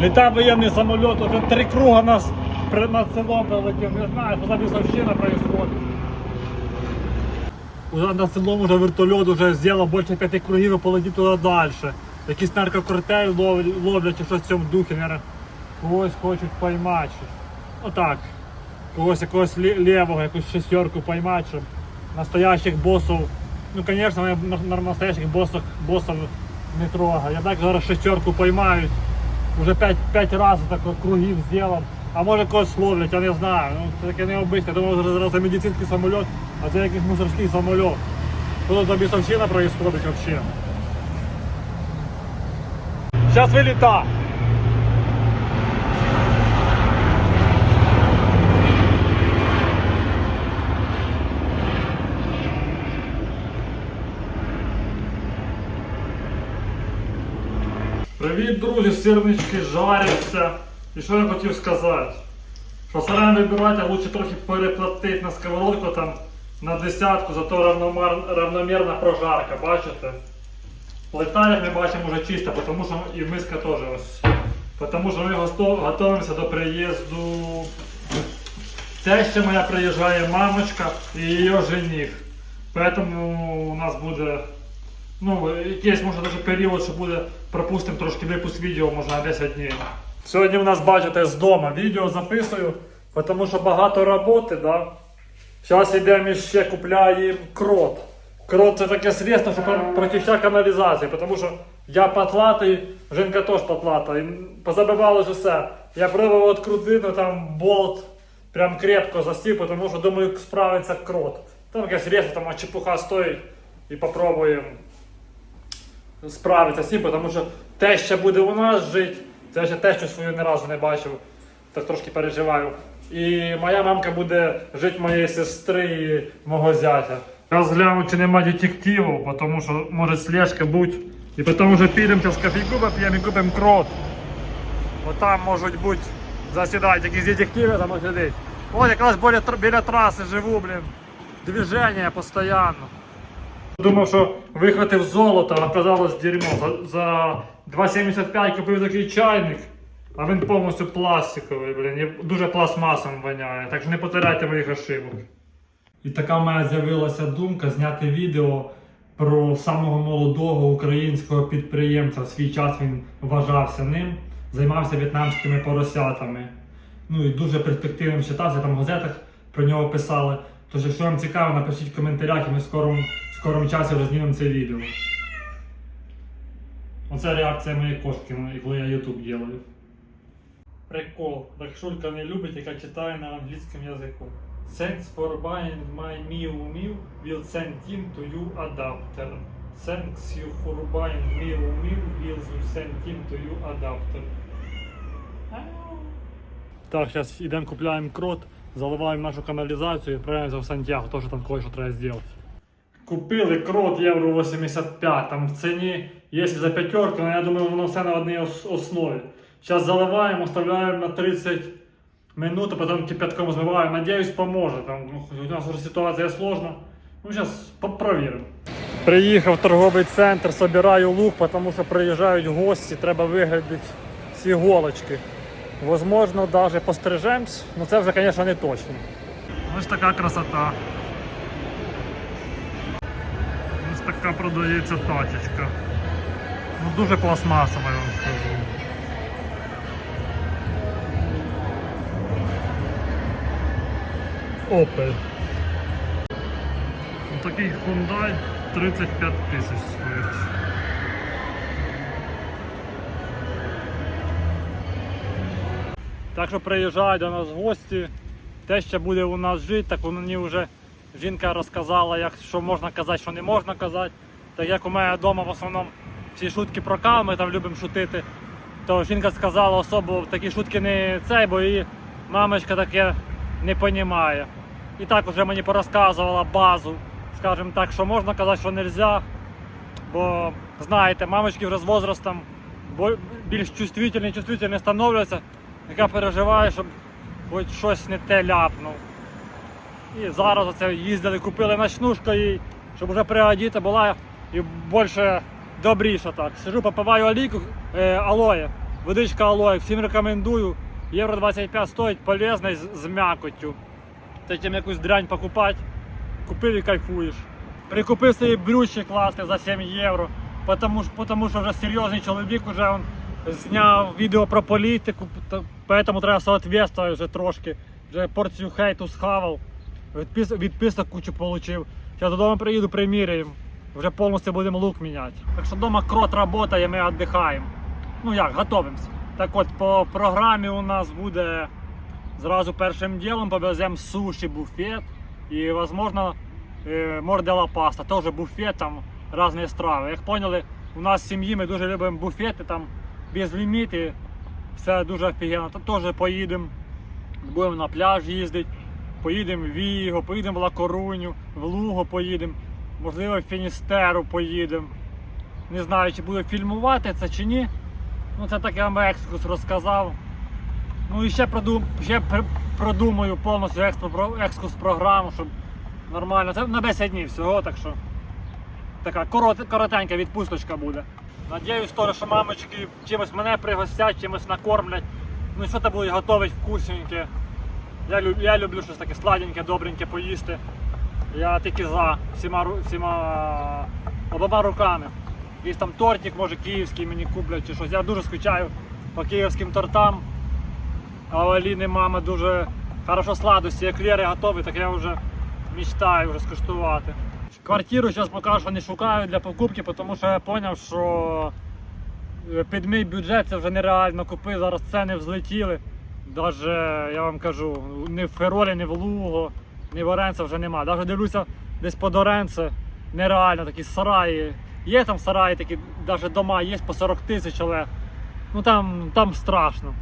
Літав воєнний самоліт, уже три круга нас над селом прилетів. Не знаю, що за бісовщина происходит. Уже над селом уже вертольот уже зробив більше п'яти кругів і полетів туди далі. Якісь наркокартель ловлять, чи щось в цьому духі, наверное, когось хочуть поймати. Отак. Когось якогось лівого, якусь шестерку поймати, щоб настоящих босів. Ну, звісно, на, на настоящих босах, босів не трогаю. Я так зараз шестерку поймають. Уже п'ять, п'ять разів так кругів зробив. А може когось ловлять, я не знаю. Ну, це таке необичне. Думаю, зараз це медицинський самоліт, а це якийсь мусорський самоліт. Тут бісовщина происходить взагалі? Зараз виліта. Привіт, друзі, сирнички жаряться. І що я хотів сказати? Що сарай вибирати, а лучше трохи переплатити на сковородку там на десятку, зато равномірна прожарка, бачите? Плита, як ми бачимо, вже чиста, тому що і миска теж ось. Тому що ми готуємося до приїзду. Теща моя приїжджає мамочка і її жених. Поэтому у нас буде Ну, якийсь може даже період, що буде, пропустимо трошки випуск відео, може на 10 днів. Сьогодні у нас бачите з дому. Відео записую, тому що багато роботи, да. Зараз йдемо ще купляємо крот. Крот це таке средство, що про- прочищає каналізацію, тому що я потлатий, жінка теж потлата. І позабивалось усе. Я пробував відкрутити, там болт прям крепко засів, тому що думаю, справиться крот. Там якесь средство, там чепуха стоїть і попробуємо справитися з цим, тому що те, що буде у нас жити, це ще тещу свою ні разу не бачив, так трошки переживаю. І моя мамка буде жити моєї сестри і мого зятя. Я згляну, чи нема детективів, тому що може слежка бути. І потім вже підемо зараз кофейку поп'ємо і купимо крот. Бо там можуть бути засідають якісь детективи, там сидить. О, якраз біля, біля траси живу, блін. Движення постійно. Думав, що вихватив золото, а оказалось дерьмо. За, за 2,75 купив такий чайник, а він повністю пластиковий, блін, дуже пластмасом воняє. Так що не повторяйте моїх ошибок. І така в мене з'явилася думка зняти відео про самого молодого українського підприємця. В свій час він вважався ним, займався в'єтнамськими поросятами. Ну і дуже перспективним читався, там в газетах про нього писали. Тож, якщо вам цікаво, напишіть в коментарях і ми в скорому, часі вже знімемо це відео. Оце реакція моєї кошки, коли я YouTube делаю. Прикол. Рахшулька не любить, яка читає на англійському язику. Thanks for buying my Miu Miu. Will send him to you adapter. Thanks you for buying Miu Miu. Will send him to you adapter. Так, зараз йдемо купляємо крот, заливаємо нашу каналізацію і відправляємося в Сантьяго, теж там кое-що треба зробити. Купили крот євро 85, там в ціні, якщо за п'ятерку, але я думаю, воно все на одній основі. Зараз заливаємо, оставляємо на 30 минут, а потім кипятком змиваємо. Надіюсь, поможе. Там, ну, у нас вже ситуація сложна. Ну, зараз провіримо. Приїхав в торговий центр, собираю лук, тому що приїжджають гості, треба вигадати ці голочки. Возможно, навіть пострижемось, але це вже, звісно, не точно. Ось така красота. Така продається тачечка. Ну, дуже пластмасова, я вам скажу. Opel. Ось Такий Hyundai 35 тисяч стоїть. Так що приїжджають до нас гості. Те, що буде у нас жити, так мені вже жінка розказала, як, що можна казати, що не можна казати. Так як у мене вдома в основному всі шутки про каву, ми там любимо шутити, то жінка сказала особо такі шутки не цей, бо її мамочка таке не розуміє. І так вже мені порозказувала базу, скажімо так, що можна казати, що не можна. Бо знаєте, мамочки вже з возрастом більш чувствительні, чувствительні становляться, яка переживає, щоб хоч щось не те ляпнув. І зараз оце їздили, купили ночнушку їй, щоб вже приодіти була і більше добріше так. Сижу, попиваю олійку, е, алоє. Водичка алоє, всім рекомендую. Євро 25 стоїть полезний з, м'якоттю. Таким якусь дрянь покупати, купив і кайфуєш. Прикупив собі брючі класти за 7 євро, тому, тому що вже серйозний чоловік вже он зняв відео про політику, поэтому треба соответствувати вже трошки. Вже порцію хейту схавав, відпис, відписок кучу отримав. Зараз додому приїду, приміряємо. Вже повністю будемо лук міняти. Так що вдома крот працює, ми віддихаємо. Ну як, готовимося. Так от по програмі у нас буде зразу першим ділом повеземо суші буфет і, можливо, мордела паста. Теж буфет, там різні страви. Як поняли, у нас в сім'ї ми дуже любимо буфети, там без ліміти. Все дуже офігенно. Та Теж поїдемо, будемо на пляж їздити, поїдемо в Віго, поїдемо в Ла-Коруню, в Луго поїдемо, можливо, в Фіністеру поїдемо. Не знаю, чи буду фільмувати це чи ні. Ну це так я вам екскурс розказав. Ну і ще, продум, ще пр- продумаю повністю екскурс програму, щоб нормально. Це на 10 днів всього, так що така корот, коротенька відпусточка буде. Надіюсь, теж, що мамочки чимось мене пригостять, чимось накормлять. Ну і що то будуть готувати вкусненьке. Я, я люблю щось таке сладеньке, добреньке поїсти. Я тільки за всіма, всіма обома руками. Якийсь там тортик, може київський мені куплять чи щось. Я дуже скучаю по київським тортам. А у Аліни мама дуже хорошо сладості, еклери готові, так я вже мечтаю вже скуштувати. Квартиру зараз поки що не шукаю для покупки, тому що я зрозумів, що е, під мій бюджет це вже нереально купити. Зараз ціни взлетіли. Даже я вам кажу, ні в Феролі, ні в Луго, ні в Оренце вже нема. Даже дивлюся десь по Оренце, нереально такі сараї. Є там сараї, такі, навіть дома є по 40 тисяч, але ну там, там страшно.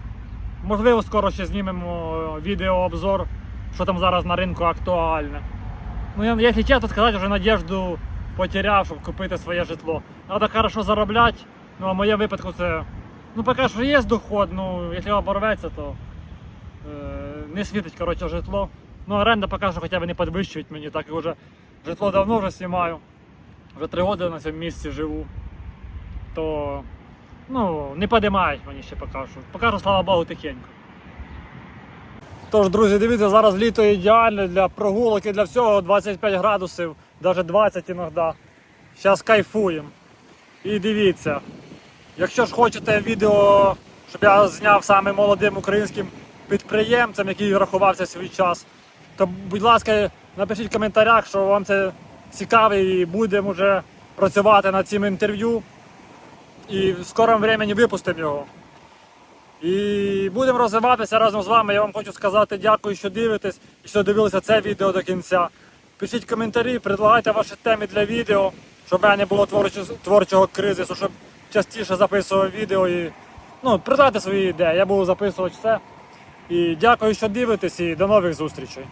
Можливо, скоро ще знімемо е, відеообзор, що там зараз на ринку актуальне. Ну, я, якщо чесно сказати, вже надіжду потеряв, щоб купити своє житло. Треба хорошо заробляти. Ну, а в моєму випадку це. Ну, поки що є доход, ну, якщо оборветься, то не світить коротше, житло. Ну, оренда поки що хоча б не підвищують мені, так як вже житло давно вже знімаю. Вже три роки на цьому місці живу. То ну, не підіймають мені ще. Поки що, слава Богу, тихенько. Тож, друзі, дивіться, зараз літо ідеальне для прогулок і для всього 25 градусів, навіть 20 іноді. Зараз кайфуємо. І дивіться, якщо ж хочете відео, щоб я зняв саме молодим українським підприємцем, який рахувався свій час, то будь ласка, напишіть в коментарях, що вам це цікаво і будемо вже працювати над цим інтерв'ю. І в скорому времені випустимо його. І будемо розвиватися разом з вами. Я вам хочу сказати дякую, що дивитесь і що дивилися це відео до кінця. Пишіть коментарі, предлагайте ваші теми для відео, щоб в мене не було творчого, творчого кризису, щоб частіше записував відео і ну, предлагайте свої ідеї. Я буду записувати все. І дякую, що дивитесь, і до нових зустрічей.